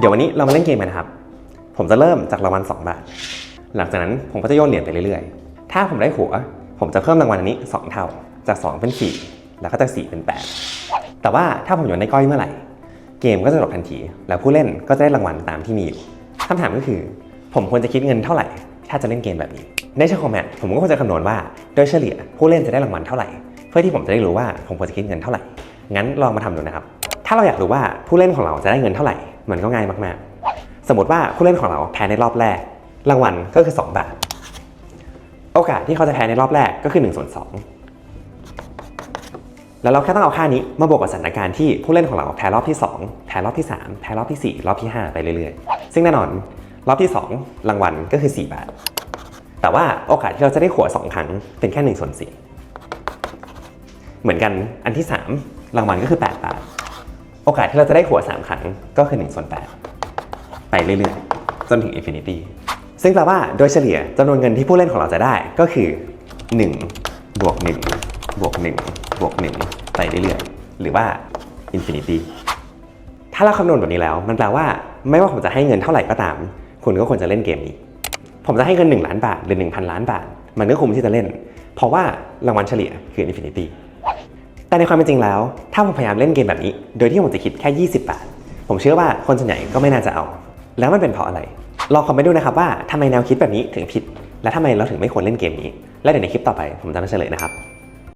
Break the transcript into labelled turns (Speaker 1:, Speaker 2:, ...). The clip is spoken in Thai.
Speaker 1: เดี๋ยววันนี้เรามาเล่นเกมกันนะครับ ผมจะเริ่มจากรางวัล2บาท หลังจากนั้นผมก็จะโยนเหรียญไปเรื่อยๆ ถ้าผมได้หัว ผมจะเพิ่มรางวัลอันนี้ 2 เท่า จาก 2 เป็น 4 แล้วก็จาก 4 เป็น 8 แต่ว่าถ้าผมโยนได้ก้อยเมื่อไหร่ เกมก็จะจบทันที แล้วผู้เล่นก็จะได้รางวัลตามที่มีอยู่คำถามก็คือ ผมควรจะคิดเงินเท่าไหร่ ถ้าจะเล่นเกมแบบนี้ ในเชิงคอมแมทผมก็ควรจะคำนวณว่า โดยเฉลี่ยผู้เล่นจะได้รางวัลเท่าไหร่ เพื่อที่ผมจะได้รู้ว่าผมควรจะคิดเงินเท่าไหร่ งั้นลองมาทำดูนะครับ ถ้าเราอยากรู้ว่าผู้เล่นของเราจะได้เงินเท่าไหร่ มันก็ง่ายมากๆ สมมติว่าผู้เล่นของเราแพ้ในรอบแรก รางวัลก็คือ 2 บาท โอกาสที่เขาจะแพ้ในรอบแรกก็คือ1ส่วน2แล้วเราแค่ต้องเอาค่านี้มาบวกกับสถานการณ์ที่ผู้เล่นของเราแพ้รอบที่ 2 แพ้รอบที่ 3 แพ้รอบที่ 4 รอบที่ 5 ไปเรื่อยๆ ซึ่งแน่นอนรอบที่ 2 รางวัลก็คือ 4 บาท แต่ว่าโอกาสที่เราจะได้หัว2ครั้งเป็นแค่1ส่วน4เหมือนกันอันที่ 3 รางวัลก็คือ 8 บาท โอกาสที่เราจะได้หัว 3 ครั้งก็คือ1ส่วน8ไปเรื่อยๆ จนถึงอินฟินิตี้ซึ่งแปลว่าโดยเฉลี่ยจำนวนเงินที่ผู้เล่นของเราจะได้ก็คือ 1 บวก 1 บวก 1 บวก 1 ไปเรื่อยๆ หรือว่าอินฟินิตี้ถ้าเราคำนวณแบบนี้แล้ว มันแปลว่าไม่ว่าผมจะให้เงินเท่าไหร่ก็ตาม คุณก็ควรจะเล่นเกมนี้ ผมจะให้เงิน 1 ล้านบาทหรือ 1,000 ล้านบาท มันก็คุ้มที่จะเล่น เพราะว่ารางวัลเฉลี่ยคืออินฟินิตี้ แต่ในความเป็นจริงแล้ว ถ้าผมพยายามเล่นเกมแบบนี้ โดยที่ผมจะคิดแค่ 20 บาท ผมเชื่อว่าคนส่วนใหญ่ก็ไม่น่าจะเอา แล้วมันเป็นเพราะอะไร ลองคอมเมนต์ดูนะครับว่าทำไมแนวคิดแบบนี้ถึงผิด และทำไมเราถึงไม่ควรเล่นเกมนี้ และเดี๋ยวในคลิปต่อไปผมจะมาเฉลยนะครับ